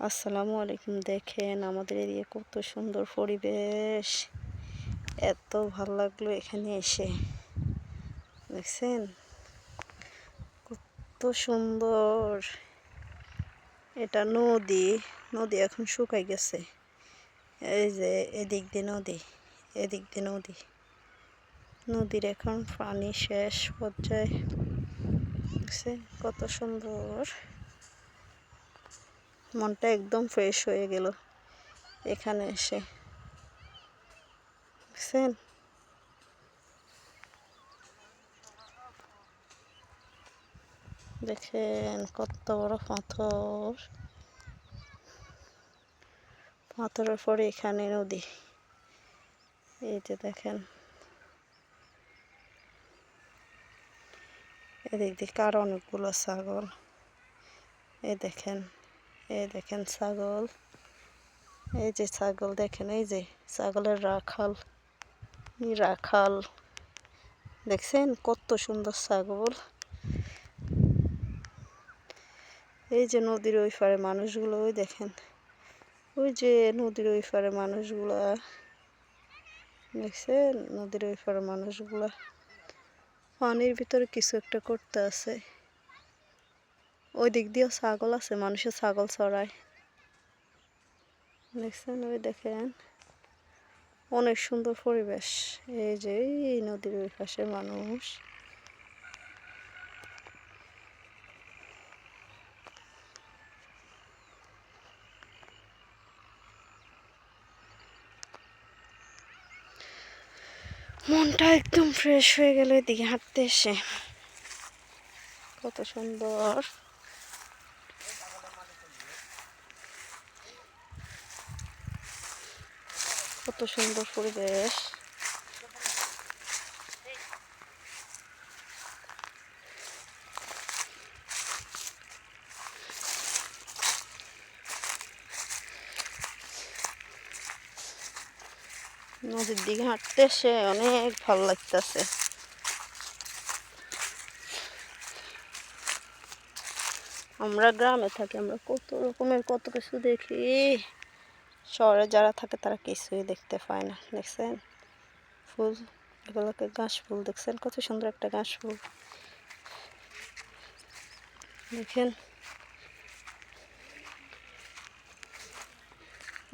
আসসালামু আলাইকুম। দেখেন আমাদের এদিকে কত সুন্দর পরিবেশ। এত ভালো লাগল এখানে এসে। দেখছেন? কত সুন্দর। এটা নদী। নদী এখন শুকাই গেছে। এই যে এদিক দিয়ে নদী, এদিক দিয়ে নদী। নদীর এখন পানি শেষ পর্যায়ে। দেখছেন? কত সুন্দর। মনটা একদম ফ্রেশ হয়ে গেল এখানে এসে। বুঝছেন? দেখেন কত বড় পাথর। পাথরের পরে এখানে নদী। এই যে দেখেন। এদিক দিকে আরও অনেকগুলো ছাগল। এই দেখেন। এই দেখেন ছাগল। এই যে ছাগল দেখেন, এই যে ছাগলের রাখাল। রাখাল। দেখছেন কত সুন্দর ছাগল। এই যে নদীর ওই পারে মানুষগুলো, ওই দেখেন। ওই যে নদীর ওই পারে মানুষগুলা। দেখছেন নদীর ওই পারে মানুষগুলা। পানির ভিতরে কিছু একটা করতে আছে। ওই দিক দিয়েও ছাগল আছে, মানুষের ছাগল চড়ায়। দেখছেন ওই দেখেন? অনেক সুন্দর পরিবেশ। এই যে এই নদীর ওই পাশে মানুষ। মনটা একদম ফ্রেশ হয়ে গেল এদিকে হাঁটতে এসে। কত সুন্দর। কত সুন্দর পরিবেশ। নদীর দিকে হাঁটতে এসে অনেক ভালো লাগতেছে। আমরা গ্রামে থাকি, আমরা কত রকমের কত কিছু দেখি। শহরে যারা থাকে তারা কিছুই দেখতে পায় না, দেখছেন? ফুল, এগুলোকে ঘাস ফুল দেখছেন? কত সুন্দর একটা ঘাস ফুল। দেখেন।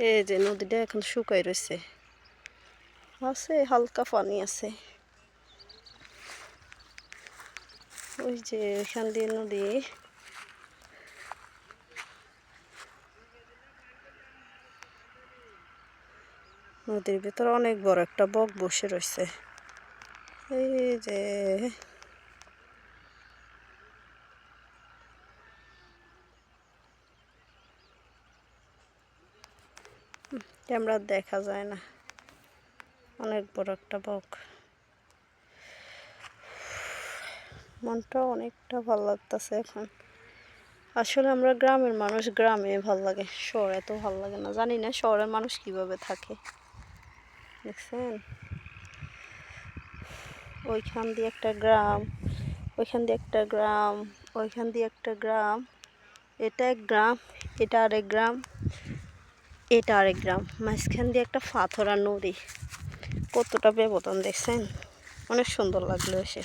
এই যে নদীটা এখন শুকাই রয়েছে। আছে, হালকা পানি আছে। ওই যে এখান দিয়ে নদী নদীর ভিতরে অনেক বড় একটা বক বসে রয়েছে। এই যে। ক্যামেরা দেখা যায় না। অনেক বড় একটা বক। মনটা অনেকটা ভালো লাগতেছে এখন। আসলে আমরা গ্রামের মানুষ, গ্রামে ভালো লাগে, শহরে এত ভালো লাগে না। জানি না শহরের মানুষ কীভাবে থাকে। দেখছেন? ওইখান দিয়ে একটা গ্রাম, ওইখান দিয়ে একটা গ্রাম, ওইখান দিয়ে একটা গ্রাম, এটা এক গ্রাম, এটা আরেক গ্রাম, এটা আরেক গ্রাম, মাঝখান দিয়ে একটা ফাথরা নদী। কতটা ব্যবধান দেখছেন? অনেক সুন্দর লাগল এসে।